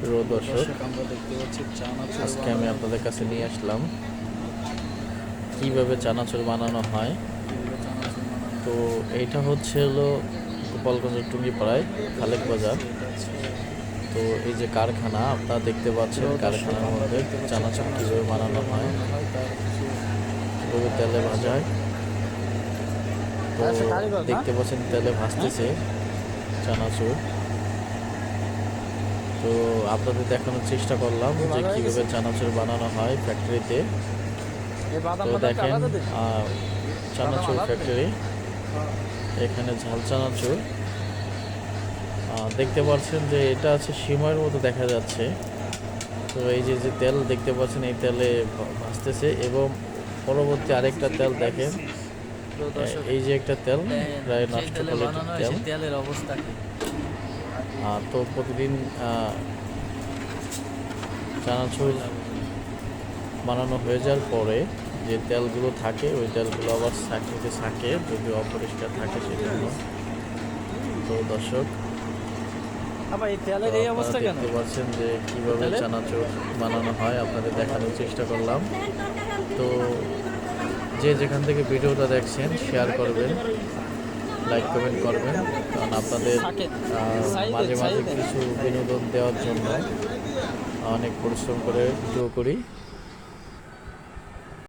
প্রিয় দর্শক, আজকে আমি আপনাদের কাছে নিয়ে আসলাম। কীভাবে চানাচুর বানানো হয়? তো এইটা হচ্ছে হলো গোপালগঞ্জের টুঙ্গিপাড়ায় খালেক বাজার। তো এই যে কারখানা, আপনারা দেখতে পাচ্ছেন কারখানার মধ্যে চানাচুর কীভাবে বানানো হয়। কীভাবে তেলে ভাজা হয়। তো দেখতে পাচ্ছেন তেলে ভাজতেছে চানাচুর। আপনাদের দেখানোর চেষ্টা করলাম যে কীভাবে চানাচুর বানানো হয় ফ্যাক্টরিতে তো দেখেন চানাচুর ফ্যাক্টরি এখানে ঝাল চানাচুর। দেখতে পাচ্ছেন যে এটা আছে সিমাইয়ের মতো দেখা যাচ্ছে। তো এই যে যে তেল দেখতে পাচ্ছেন এই তেলে ভা- ভাজতেছে এবং পরবর্তী আরেকটা তেল দেখেন। এই যে একটা তেল প্রায় নষ্ট কোয়ালিটির তেল। তেলের অবস্থা তো প্রতিদিন আহ, চানাচুর বানানো হয়ে যাওয়ার পরে যে তেলগুলো থাকে ওই তেলগুলো আবার চাকরিতে থাকে যদি অপরিষ্কার থাকে সেজন্য। তো দর্শক আবার এই তেলের এই অবস্থা কেন? দেখতে পাচ্ছেন যে কীভাবে? চানাচুর বানানো হয় আপনাদের দেখানোর চেষ্টা করলাম। তো যে যেখান থেকে ভিডিওটা দেখছেন শেয়ার করবেন লাইক কমেন্ট করবেন। কারণ আপনাদের মাঝে মাঝে কিছু বিনোদন দেওয়ার জন্য অনেক পরিশ্রম করে ভিডিও করি।